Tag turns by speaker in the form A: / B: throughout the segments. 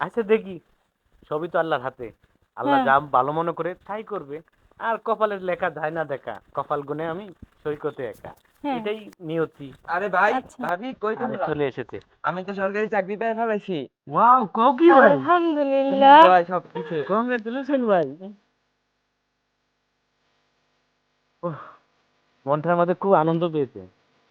A: আচ্ছা দেখি। সবই তো আল্লাহর হাতে। আল্লাহ
B: হ্যাঁ।
A: যা ভালো মনে করে তাই করবে। আর কপালের লেখা যায় না দেখা। কপাল গুনে আমি সৈকতে একা।
B: হ্যাঁ।
A: এটাই নিয়তি।
C: আরে ভাই
B: আচ্ছা।
C: ভাবি কই তোমরা?
A: চলে এসেছে।
C: আমি তো সরকারি চাকরি পেয়ে ফেলাইছি
A: ওয়াও কও কি ভাই?
B: আলহামদুলিল্লাহ।
C: ভাই সব কিছু।
A: কংগ্রেচুলেশন ভাই। ওহ, মনটার মধ্যে খুব আনন্দ পেয়েছে।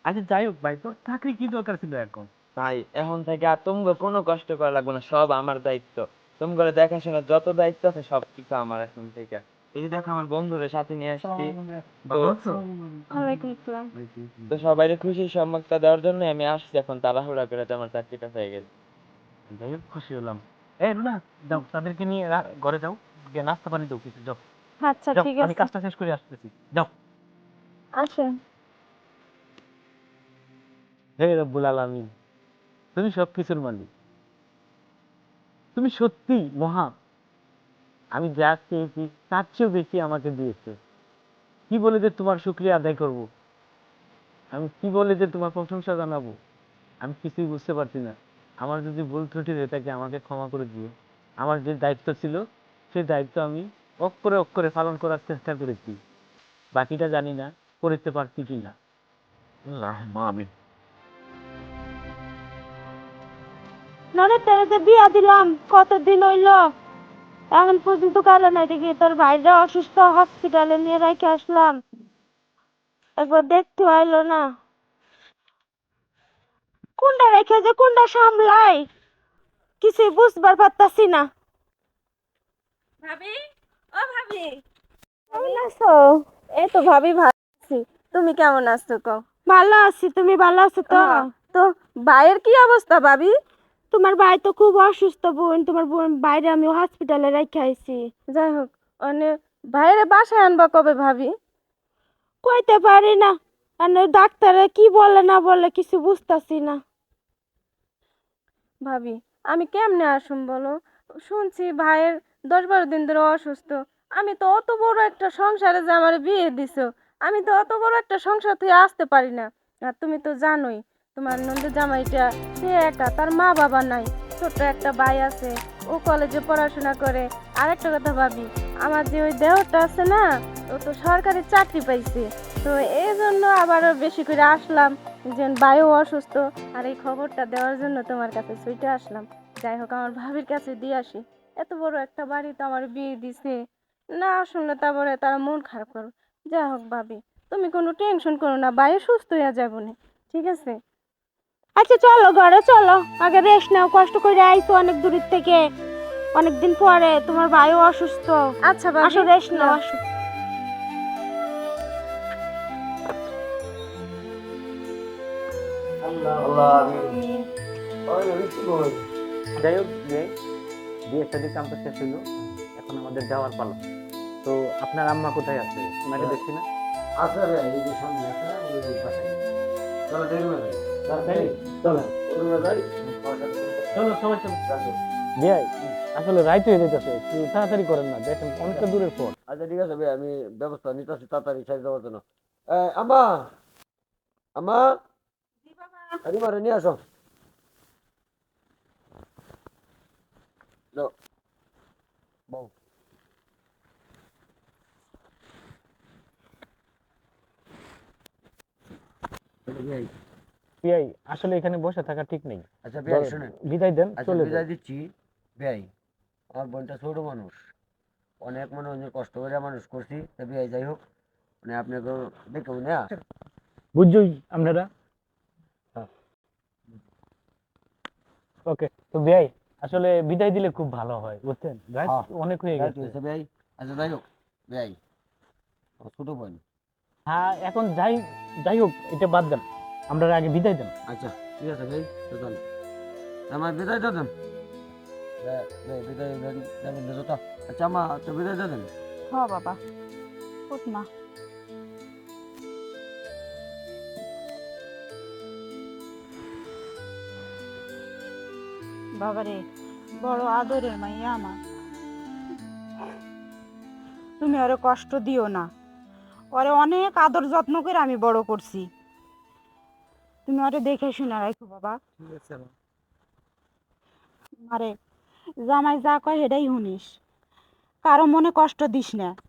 A: আচ্ছা যাই হোক ভাই তোর চাকরি কি দরকার ছিল এখন?
C: ভাই এখন থেকে আর তোমাকে কোনো কষ্ট করা লাগবে না সব আমার দায়িত্ব। তোমাকে দেখাশোনা যত দায়িত্ব আছে সব কিছু আমার এখন থেকে। এই যে দেখো আমার বন্ধুদের সাথে নিয়ে আসছি। তো-
B: ওয়ালাইকুম আসসালাম।
C: তো সবাই খুশি সম্মানটা দেওয়ার জন্য আমি আসছি এখন তাড়াহুড়া করে আমার চাকরিটা হয়ে গেছে।
A: যাই হোক খুশি হলাম। এ রুনা যাও তাদেরকে নিয়ে ঘরে যাও গিয়ে নাস্তা পানি দাও কিছু যাও।
B: আচ্ছা ঠিক
A: আমি কাজটা শেষ করে আসতেছি। যাও।
B: আসেন।
A: হে রব্বুল আলামিন। তুমি সব কিছুর মালিক। তুমি সত্যি মহা। আমি যা চেয়েছি, তার চেয়েও বেশি আমাকে দিয়েছে। কি বলে যে তোমার শুক্রিয়া আদায় করব? আমি কি বলে যে তোমার প্রশংসা জানাব? আমি কিছুই বুঝতে পারছি না। আমার যদি ভুল ত্রুটি হয়ে আমাকে ক্ষমা করে দিও। আমার যে দায়িত্ব ছিল, সেই দায়িত্ব আমি অক্ষরে অক্ষরে পালন করার চেষ্টা করেছি। বাকিটা জানি না, করতে পারছি কি না আমিন।
B: নরে তেরে বিয়া দিলাম কতদিন হইল? এখন পর্যন্ত কারণ নাই দেখি তোর ভাইরা অসুস্থ হসপিটালে নিয়ে রেখে আসলাম। একবার দেখতে আইলো না। কোনটা রেখে যে কোনটা সামলাই? কিছুই বুঝবার পারতাছি না।
D: ভাবি? ও ভাবি?
B: কেমন আছো?
D: এই তো ভাবি ভালো আছি। তুমি কেমন আছো কও?
B: ভালো আছি তুমি ভালো আছো তো।
D: তো ভাইয়ের কি অবস্থা ভাবি?
B: তোমার ভাই তো খুব অসুস্থ বোন তোমার বোন বাইরে আমি হসপিটালে রেখে আইছি।
D: যাই হোক মানে ভাইয়ের বাসায় আনবা কবে ভাবি?
B: কইতে পারি না। আর ডাক্তারে কি বলে না বলে কিছু বুঝতাছি না।
D: ভাবি আমি কেমনে আসুম বলো? শুনছি ভাইয়ের দশ বারো দিন ধরে অসুস্থ। আমি তো অত বড় একটা সংসারে যে আমার বিয়ে দিছো আমি তো অত বড় একটা সংসার থেকে আসতে পারি না। আর তুমি তো জানোই তোমার নন্দ জামাইটা সে একা, তার মা বাবা নাই, ছোট্ট একটা ভাই আছে, ও কলেজে পড়াশোনা করে। আর একটা কথা ভাবি, আমার যে ওই দেহটা আছে না, ও তো সরকারি চাকরি পাইছে। তো এই জন্য আবারও বেশি করে আসলাম, যে ভাইও অসুস্থ। আর এই খবরটা দেওয়ার জন্য তোমার কাছে ছুটে আসলাম। যাই হোক, আমার ভাবির কাছে দিয়ে আসি। এত বড় একটা বাড়ি তো আমার বিয়ে দিছে। না শুনলে তারপরে তারা মন খারাপ করো। যাই হোক ভাবি, তুমি কোনো টেনশন করো না, ভাই সুস্থ হয়ে যাব না। ঠিক আছে?
B: আচ্ছা চলো ঘরে চলো। আগে রেস্ট নাও কষ্ট করে আইছো অনেক দূরের থেকে। অনেকদিন পরে তোমার ভাইও অসুস্থ।
D: আচ্ছা ভাবি।
B: আসো রেস্ট নাও আসো।
A: যাই হোক যে বিয়ে শাদির কামটা শেষ হইল। এখন আমাদের যাওয়ার পালা। তো আপনার আম্মা কোথায় আছে? ওনাকে দেখছি না।
E: আছে রে এই যে সামনে আছে ওই পাশে। চলো দেখবে
A: তাই? চলো।
E: ওরমে যাই
A: চলো সবাই চলো। ভাই আসলে রাইট হয়ে যেতেছে। তাড়াতাড়ি করেন না দেখেন অনেকটা দূরের পর
E: আচ্ছা ঠিক আছে ভাই আমি ব্যবস্থা নিতেছি তাড়াতাড়ি সাইজ দেওয়ার জন্য। এ, আম্মা! আম্মা! রিমারে নিয়ে আসো। বউ। ভাই,
A: ভাই আসলে এখানে বসে থাকা ঠিক নেই।
E: আচ্ছা ভাই শুনেন।
A: বিদায় দেন
E: আচ্ছা
A: চলে
E: বিদায় দিচ্ছি। ভাই আমার বোনটা ছোট মানুষ। অনেক মনে অনেক কষ্ট করে মানুষ করছি। তা ভাই যাই হোক মানে আপনাকে দেখে মনে
A: বুঝছই আপনারা। ওকে তো ভাই আসলে বিদায় দিলে খুব ভালো হয় বুঝছেন?
E: হ্যাঁ।
A: অনেক হয়ে গেছে।
E: ভাই আচ্ছা যাই হোক ভাই ছোট বোন।
A: হ্যাঁ এখন যাই যাই হোক এটা বাদ দেন। আমরা আগে বিদায় দেন।
E: আচ্ছা ঠিক আছে ভাই তো আমার বিদায় দেন। বিদায় দেন দেবেন না তো। আচ্ছা আমার তো বিদায় দেন।
B: হ্যাঁ বাবা। উঠ না বাবারে বড় আদরের মাইয়া আমার। তুমি ওরে কষ্ট দিও না। ওরে অনেক আদর যত্ন করে আমি বড় করছি। তুমি ওটা দেখে শুনে রাখো বাবা।
A: ঠিক আছে
B: আরে
F: জামাই যা কয় সেটাই শুনিস। কারও মনে কষ্ট দিস না।